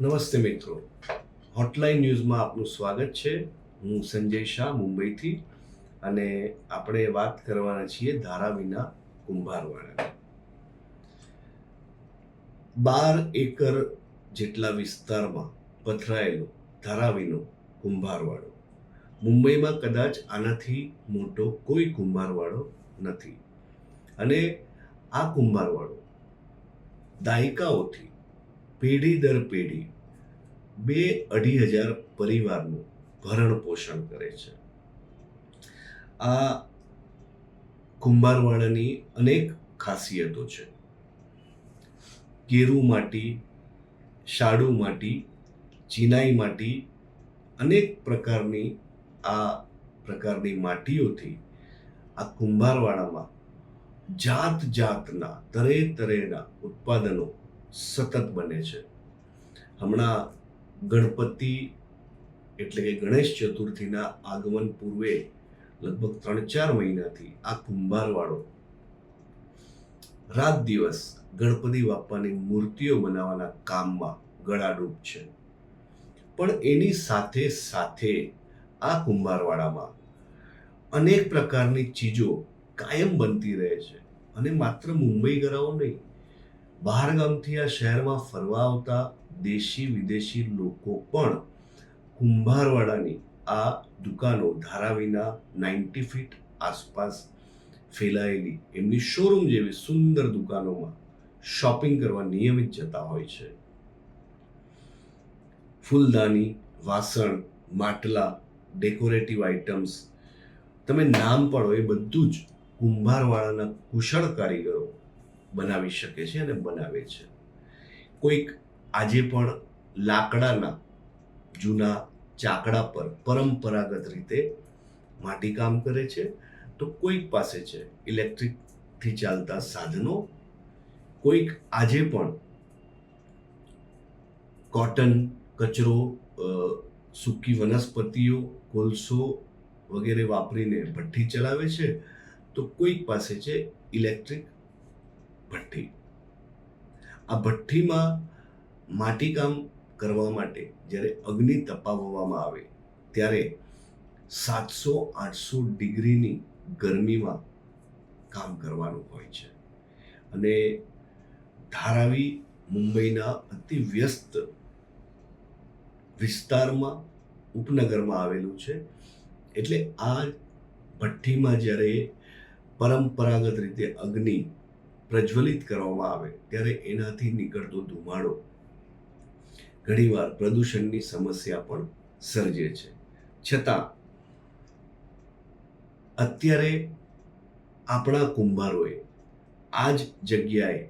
નમસ્તે મિત્રો. હોટલાઇન ન્યૂઝમાં આપનું સ્વાગત છે. હું સંજય શાહ મુંબઈથી અને આપણે વાત કરવાના છીએ ધારાવીના કુંભારવાળાની. બાર એકર જેટલા વિસ્તારમાં પથરાયેલો ધારાવીનો કુંભારવાળો મુંબઈમાં કદાચ આનાથી મોટો કોઈ કુંભારવાળો નથી. અને આ કુંભારવાળો દાયકાઓથી પેઢી દર પેઢી બે અઢી હજાર પરિવારનું ભરણ પોષણ કરે છે. આ કુંભારવાડાની અનેક ખાસિયતો છે. કેરુ માટી, શાડુ માટી, ચિનાઈ માટી અનેક પ્રકારની આ પ્રકારની માટીઓથી આ કુંભારવાડામાં જાત જાતના, તરે તરેના ઉત્પાદનો સતત બને છે. હમણાં ગણપતિ એટલે કે ગણેશ ચતુર્થીના આગમન પૂર્વે લગભગ ત્રણ ચાર મહિનાથી આ કુંભારવાળો રાત દિવસ ગણપતિ બાપ્પાની મૂર્તિઓ બનાવવાના કામમાં ગળાડૂબ છે. પણ એની સાથે સાથે આ કુંભારવાડામાં અનેક પ્રકારની ચીજો કાયમ બનતી રહે છે અને માત્ર મુંબઈ ગરાઓ નહીં બહાર ગામથી આ શહેરમાં ફરવા આવતા દેશી, વિદેશી લોકો પણ કુંભારવાડાની આ દુકાનો ધારાવીના નાઇન્ટી ફીટ આસપાસ ફેલાયેલી એમની શોરૂમ જેવી સુંદર દુકાનોમાં શોપિંગ કરવા નિયમિત જતા હોય છે. ફૂલદાની, વાસણ, માટલા ડેકોરેટિવ આઇટમ્સ તમે નામ પડો એ બધું જ કુંભારવાળાના કુશળ કારીગરો બનાવી શકે છે અને બનાવે છે. કોઈક આજે પણ લાકડાના જૂના ચાકડા પર પરંપરાગત રીતે માટીકામ કરે છે, તો કોઈક પાસે છે ઇલેક્ટ્રિકથી ચાલતા સાધનો. કોઈક આજે પણ કોટન, કચરો સૂકી વનસ્પતિઓ, કોલસો વગેરે વાપરીને ભઠ્ઠી ચલાવે છે, તો કોઈક પાસે છે ઇલેક્ટ્રિક ભઠ્ઠી. આ ભઠ્ઠીમાં માટીકામ કરવા માટે જ્યારે અગ્નિ તપાવવામાં આવે, ત્યારે સાતસો આઠસો ડિગ્રીની ગરમીમાં કામ કરવાનું હોય છે. અને ધારાવી મુંબઈના અતિ વ્યસ્ત વિસ્તારમાં, ઉપનગરમાં આવેલું છે. એટલે આ ભઠ્ઠીમાં જ્યારે પરંપરાગત રીતે અગ્નિ પ્રજ્વલિત કરવામાં આવે, ત્યારે એનાથી નીકળતો ધુમાડો ઘણીવાર પ્રદૂષણની સમસ્યા પણ સર્જે છે. છતાં, અત્યારે આપણા કુંભારોએ આ જ જગ્યાએ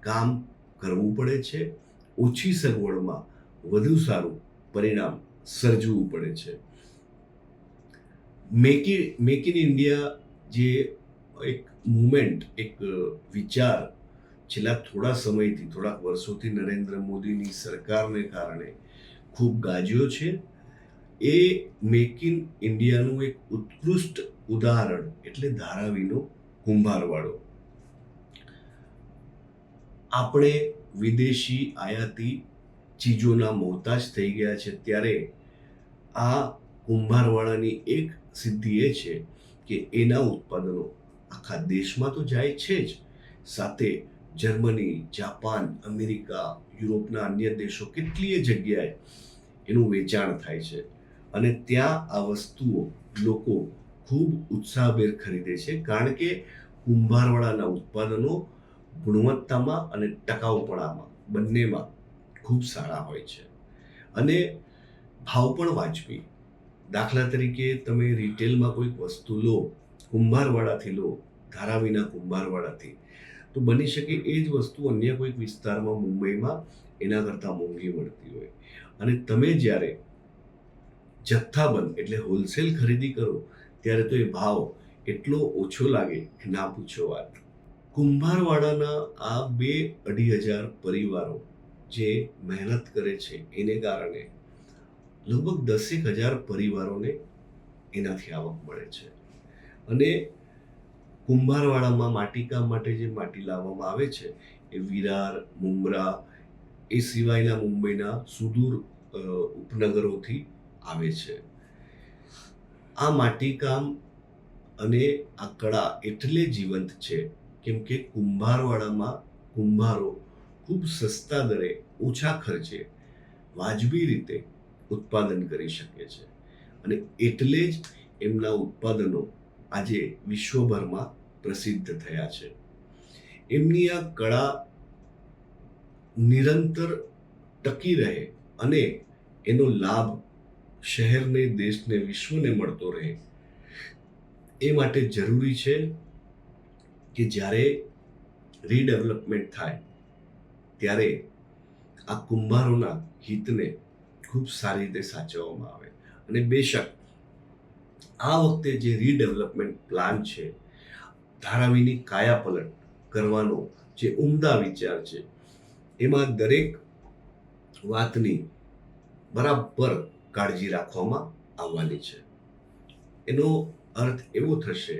કામ કરવું પડે છે. ઓછી સગવડમાં વધુ સારું પરિણામ સર્જવું પડે છે. મેક મેક ઇન ઇન્ડિયા જે એક મુમેન્ટ એક વિચાર છેલ્લા થોડા સમયથી થોડાક વર્ષોથી નરેન્દ્ર મોદીની સરકારને કારણે ખૂબ ગાજ્યો છે. એ મેક ઇન ઇન્ડિયાનું એક ઉત્કૃષ્ટ ઉદાહરણ એટલે ધારાવીનો કુંભારવાડો. આપણે વિદેશી આયાતી ચીજોના મોહતાજ થઈ ગયા છે. ત્યારે આ કુંભારવાળાની એક સિદ્ધિ એ છે કે એના ઉત્પાદનો આખા દેશમાં તો જાય છે જ. સાથે જર્મની, જાપાન, અમેરિકા, યુરોપના અન્ય દેશો કેટલીય જગ્યાએ એનું વેચાણ થાય છે. અને ત્યાં આ વસ્તુઓ લોકો ખૂબ ઉત્સાહભેર ખરીદે છે, કારણ કે કુંભારવાળાના ઉત્પાદનો ગુણવત્તામાં અને ટકાઉપણામાં બંનેમાં ખૂબ સારા હોય છે. અને ભાવ પણ વાજબી. દાખલા તરીકે તમે રિટેલમાં કોઈક વસ્તુ લો, કુંભારવાળાથી લો ધારાવીના કુંભારવાડાથી. તો બની શકે એ જ વસ્તુ અન્ય કોઈક વિસ્તારમાં, મુંબઈમાં, એના કરતાં મોંઘી મળતી હોય. અને તમે જ્યારે જથ્થાબંધ એટલે હોલસેલ ખરીદી કરો, ત્યારે તો એ ભાવ એટલો ઓછો લાગે કે ના પૂછો વાત. કુંભારવાડાના આ બે અઢી હજાર પરિવારો જે મહેનત કરે છે, એને કારણે લગભગ દસેક હજાર પરિવારોને એનાથી આવક મળે છે. અને કુંભારવાડામાં માટીકામ માટે જે માટી લાવવામાં આવે છે, એ વિરાર મુમરા એ સિવાયના મુંબઈના સુદૂર ઉપનગરોથી આવે છે. આ માટીકામ અને આ કળા એટલે જીવંત છે કેમ કે કુંભારવાડામાં કુંભારો ખૂબ સસ્તા દરે ઓછા ખર્ચે વાજબી રીતે ઉત્પાદન કરી શકે છે. અને એટલે જ એમના ઉત્પાદનો આજે વિશ્વભરમાં પ્રસિદ્ધ થયા છે. એમની આ કળા નિરંતર ટકી રહે અને એનો લાભ શહેરને, દેશને, વિશ્વને મળતો રહે. એ માટે જરૂરી છે કે જ્યારે રીડેવલપમેન્ટ થાય, ત્યારે આ કુંભારોના હિતને ખૂબ સારી રીતે સાચવવામાં આવે. અને બેશક, આ વખતે જે રીડેવલપમેન્ટ પ્લાન છે ધારાવીની કાયાપલટ કરવાનો જે ઉમદા વિચાર છે, એમાં દરેક વાતની બરાબર કાળજી રાખવામાં આવવાની છે. એનો અર્થ એવો થશે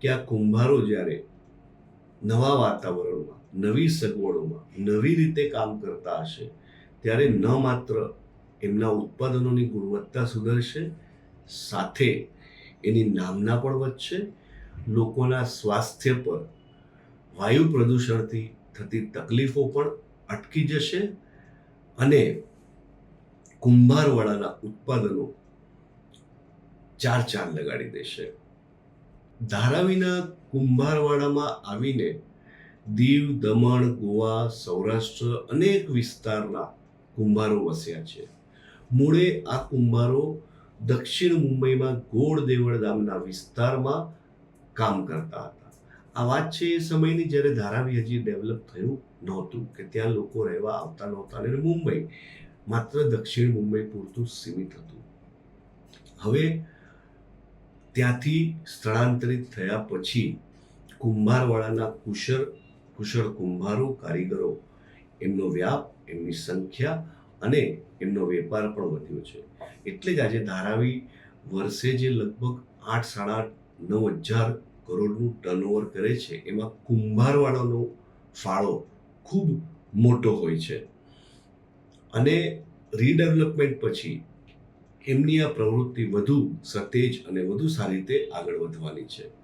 કે આ કુંભારો જ્યારે નવા વાતાવરણમાં, નવી સગવડોમાં, નવી રીતે કામ કરતા હશે, ત્યારે ન માત્ર એમના ઉત્પાદનોની ગુણવત્તા સુધરશે, સાથે એની નામના પણ વધશે લોકોના સ્વાસ્થ્ય પર વાયુ પ્રદૂષણથી થતી તકલીફો પણ અટકી જશે અને કુંભારવાળાના ઉત્પાદનો ચાર ચાંદ લગાડી દેશે. ધારાવીના કુંભારવાડામાં આવીને દીવ, દમણ, ગોવા, સૌરાષ્ટ્ર અનેક વિસ્તારના કુંભારો વસ્યા છે. મૂળે આ કુંભારો દક્ષિણ મુંબઈમાં ગોળ દેવળ ગામના વિસ્તારમાં કામ કરતા હતા. આ વાત છે એ સમયની જ્યારે ધારાવી હજી ડેવલપ થયું નહોતું કે ત્યાં લોકો રહેવા આવતા નહોતા અને મુંબઈ, માત્ર દક્ષિણ મુંબઈ પૂરતું સીમિત હતું. હવે ત્યાંથી સ્થળાંતરિત થયા પછી કુંભારવાળાના કુશળ કુશળ કુંભારો, કારીગરો, એમનો વ્યાપ, એમની સંખ્યા અને એમનો વેપાર પણ વધ્યો છે. એટલે જ આજે ધારાવી વર્ષે જે લગભગ આઠ, સાડા આઠ નવ હજાર કરોડનું ટર્નઓવર કરે છે. એમાં કુંભારવાળાનો ફાળો ખૂબ મોટો હોય છે. અને રીડેવલપમેન્ટ પછી એમની આ પ્રવૃત્તિ વધુ સતેજ અને વધુ સારી રીતે આગળ વધવાની છે.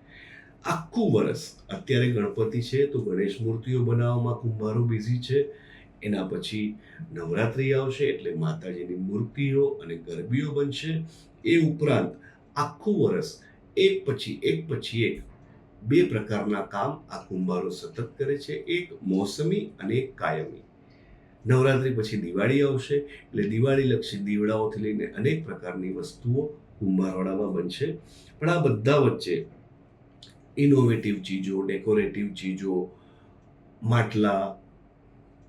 આખું વર્ષ અત્યારે ગણપતિ છે તો ગણેશ મૂર્તિઓ બનાવવામાં કુંભારો બિઝી છે. એના પછી નવરાત્રિ આવશે એટલે માતાજીની મૂર્તિઓ અને ગરબીઓ બનશે. એ ઉપરાંત આખું વર્ષ એક પછી એક પછી એક બે પ્રકારના કામ આ કુંભારો સતત કરે છે. એક મોસમી અને એક કાયમી. નવરાત્રિ પછી દિવાળી આવશે એટલે દિવાળી લક્ષી દીવડાઓથી લઈને અનેક પ્રકારની વસ્તુઓ કુંભારવાડામાં બનશે. પણ આ બધા વચ્ચે ઇનોવેટિવ ચીજો ડેકોરેટિવ ચીજો, માટલા,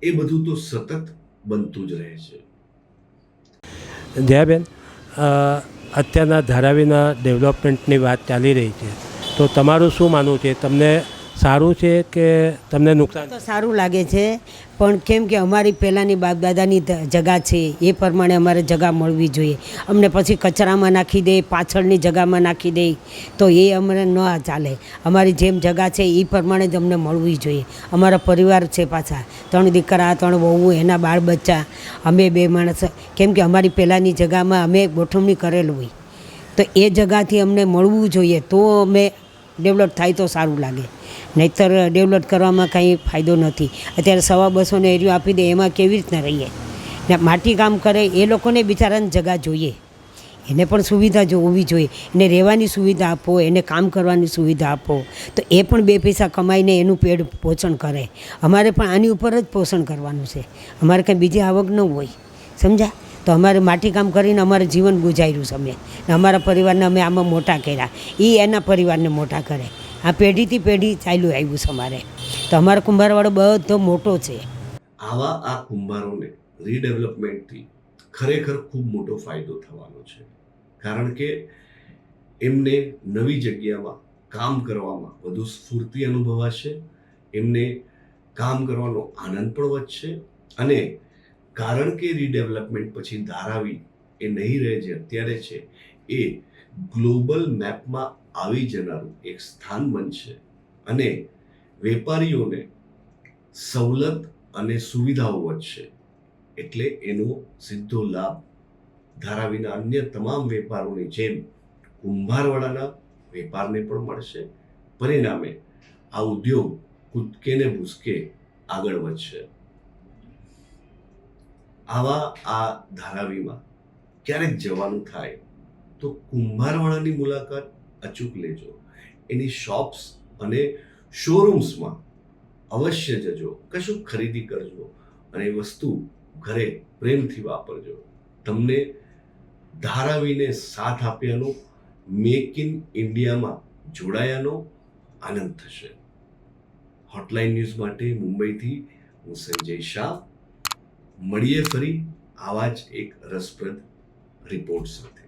એ બધું તો સતત બનતું જ રહે છે. જયાબેન અત્યારના ધારાવીના ડેવલપમેન્ટની વાત ચાલી રહી છે. તો તમારું શું માનવું છે? તમને સારું છે કે તમને નુકસાન? તો સારું લાગે છે, પણ કેમ કે અમારી પહેલાંની બાપદાદાની જગા છે, એ પ્રમાણે અમારે જગા મળવી જોઈએ. અમને પછી કચરામાં નાખી દે, પાછળની જગામાં નાખી દે, તો એ અમને ન ચાલે. અમારી જેમ જગા છે, એ પ્રમાણે જ અમને મળવી જોઈએ. અમારા પરિવાર છે પાછા, ત્રણ દીકરા, ત્રણ વહુ, એના બાળ બચ્ચા, અમે બે માણસ. કેમ કે અમારી પહેલાંની જગામાં અમે ગોઠવણી કરેલું હોય. તો એ જગાથી અમને મળવું જોઈએ, તો અમે ડેવલપ થાય તો સારું લાગે. નહીંતર ડેવલપ કરવામાં કંઈ ફાયદો નથી. અત્યારે સવા બસોને એરિયો આપી દે, એમાં કેવી રીતના રહીએ? ને માટી કામ કરે, એ લોકોને બિચારાને જગા જોઈએ. એને પણ સુવિધા જો હોવી જોઈએ. એને રહેવાની સુવિધા આપો, એને કામ કરવાની સુવિધા આપો. તો એ પણ બે પૈસા કમાઈને એનું પેડ પોષણ કરે. અમારે પણ આની ઉપર જ પોષણ કરવાનું છે. અમારે કંઈ બીજી આવક ન હોય. સમજ્યા? તો અમારે માટી કામ કરીને અમારે જીવન ગુજાર્યું છે અમે. અમારા પરિવારને અમે આમાં મોટા કર્યા. એ એના પરિવારને મોટા કરે. આ પેઢીથી પેઢી ચાલ્યું આવ્યું છે અમારે. તો અમારો કુંભારવાળો બધો મોટો છે. આવા આ કુંભારોને રીડેવલપમેન્ટથી ખરેખર ખૂબ મોટો ફાયદો થવાનો છે. કારણ કે એમને નવી જગ્યામાં કામ કરવામાં વધુ સ્ફૂર્તિ અનુભવાશે. એમને કામ કરવાનો આનંદ પણ વધશે અને કારણ કે રીડેવલપમેન્ટ પછી ધારાવી એ નહીં રહે જે અત્યારે છે, એ ગ્લોબલ મેપમાં આવી જનારું એક સ્થાન બનશે અને વેપારીઓને સવલત અને સુવિધાઓ વધશે. એટલે એનો સીધો લાભ ધારાવીના અન્ય તમામ વેપારોની જેમ કુંભારવાળાના વેપારને પણ મળશે, પરિણામે આ ઉદ્યોગ કૂદકે ને ભૂસકે આગળ વધશે. આવા આ ધારાવીમાં ક્યારેક જવાનું થાય, તો કુંભારવાળાની મુલાકાત અચૂક લેજો. એની શોપ્સ અને શોરૂમ્સમાં અવશ્ય જજો. કશું ખરીદી કરજો અને એ વસ્તુ ઘરે પ્રેમથી વાપરજો. તમને ધારાવીને સાથ આપ્યાનો મેક ઇન ઇન્ડિયામાં જોડાયાનો આનંદ થશે. હોટલાઇન ન્યૂઝ માટે મુંબઈથી હું સંજય શાહ મળીએ ફરી આવા જ એક રસપ્રદ રિપોર્ટ સાથે.